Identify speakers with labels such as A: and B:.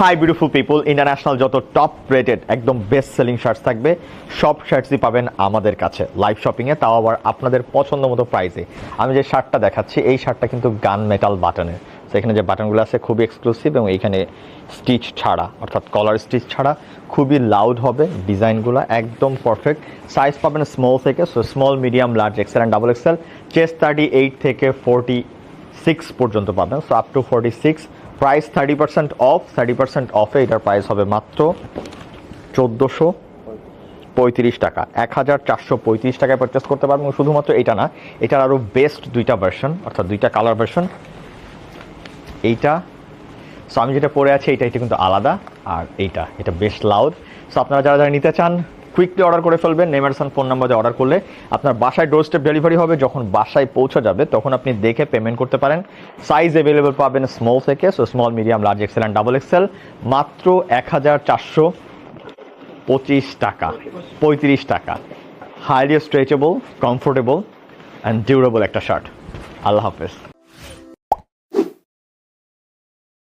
A: High beautiful people international যত top rated একদম best selling shirts থাকবে, সব শার্টসই পাবেন আমাদের কাছে। লাইভ শপিংয়ে তাও আবার আপনাদের পছন্দ মতো প্রাইসে আমি যে শার্টটা দেখাচ্ছি, এই শার্টটা কিন্তু গান মেটাল বাটনের সেখানে যে বাটনগুলো আছে, খুবই এক্সক্লুসিভ এবং এইখানে স্টিচ ছাড়া, অর্থাৎ কলার স্টিচ ছাড়া খুবই লাউড হবে ডিজাইনগুলো একদম পারফেক্ট সাইজ পাবেন স্মল থেকে so small medium large XL and double XL chest thirty eight থেকে ফোরটি সিক্স পর্যন্ত পাবেন so up to forty six price thirty percent off thirty percent অফে এটার প্রাইস হবে মাত্র চোদ্দোশো পঁয়ত্রিশ টাকা। এক হাজার চারশো পঁয়ত্রিশ টাকায় পারচেস করতে পারবেন। শুধুমাত্র এটা না, এটার আরও বেস্ট দুইটা ভার্সন অর্থাৎ দুইটা কালার ভার্সন এইটা সো আমি যেটা পরে আছি, এইটা এটা কিন্তু আলাদা। আর এইটা, এটা বেশ লাউড সো আপনারা যারা যারা নিতে চান কুইকলি অর্ডার করে ফেলবেন। নেমারসন ফোন নাম্বারে অর্ডার করলে আপনার বাসায় ডোর স্টেপ ডেলিভারি হবে। যখন বাসায় পৌঁছে যাবে, তখন আপনি দেখে পেমেন্ট করতে পারেন। সাইজ অ্যাভেলেবল পাবেন স্মল থেকে so small medium large XL and double XL মাত্র এক হাজার চারশো পঁচিশ টাকা, পঁয়ত্রিশ টাকা। Highly stretchable comfortable and durable একটা শার্ট আল্লাহ হাফেজ।